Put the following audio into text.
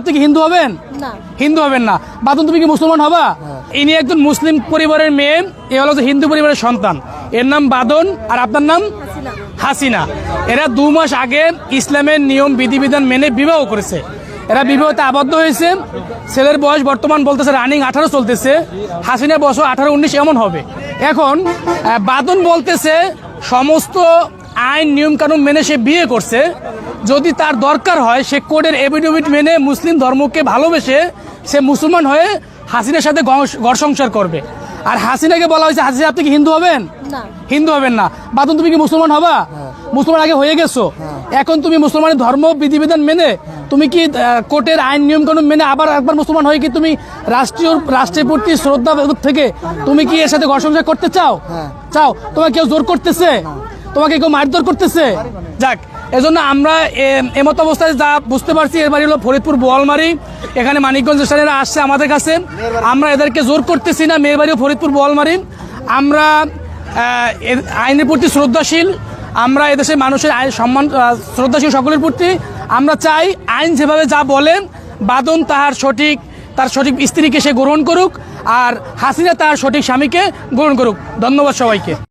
আপনি কি হিন্দু হবেন? না। হিন্দু হবেন না। বাদন তুমি কি মুসলমান হবা? ইনি একজন মুসলিম পরিবারের মেয়ে এ হলো যে হিন্দু পরিবারের সন্তান। এর নাম বাদন আর আপনার নাম? হাসিনা। হাসিনা। এরা দু মাস আগে ইসলামের নিয়ম বিধিবিধান মেনে বিবাহ করেছে। এরা বিবাহতে আবদ্ধ হয়েছে। ছেলের বয়স বর্তমান বলতেছে রানিং আঠারো চলতেছে। হাসিনা বছর আঠারো উনিশ এমন হবে। এখন বাদন বলতেছে সমস্ত আইন নিয়মকানুন মেনে সে বিয়ে করছে। যদি তার দরকার হয় সে কোর্টের এভিডেভিট মেনে মুসলিম ধর্মকে ভালোবেসে সে মুসলমান হয়ে হাসিনার সাথে ঘর সংসার করবে। আর হাসিনাকে বলা হয়েছে হাসিনা আপনি কি হিন্দু হবেন? হিন্দু হবেন না। বাদন তুমি কি মুসলমান হবা? মুসলমান আগে হয়ে গেছো। এখন তুমি মুসলমানের ধর্ম বিধিবিধান মেনে তুমি কি কোর্টের আইন নিয়ম কানুন মেনে আবার একবার মুসলমান হয়ে কি তুমি রাষ্ট্রীয় রাষ্ট্রের প্রতি শ্রদ্ধা থেকে তুমি কি এর সাথে ঘর সংসার করতে চাও? চাও। তোমাকে কেউ জোর করতেছে? তোমাকে কেউ মারধর করতেছে? যাক। এজন্য আমরা এমত অবস্থায় যা বুঝতে পারছি, এর বাড়ি হলো ফরিদপুর বোয়ালমারি। এখানে মানিকগঞ্জ স্টেশনেরা আসছে আমাদের কাছে। আমরা এদেরকে জোর করতেছি না, মেয়ের বাড়িও ফরিদপুর বোয়ালমারি। আমরা আইনের প্রতি শ্রদ্ধাশীল। আমরা এদেশের মানুষের আইন সম্মান শ্রদ্ধাশীল সকলের প্রতি। আমরা চাই আইন যেভাবে যা বলেন, বাদন তাহার সঠিক, তার সঠিক স্ত্রীকে সে গ্রহণ করুক, আর হাসিনা তার সঠিক স্বামীকে গ্রহণ করুক। ধন্যবাদ সবাইকে।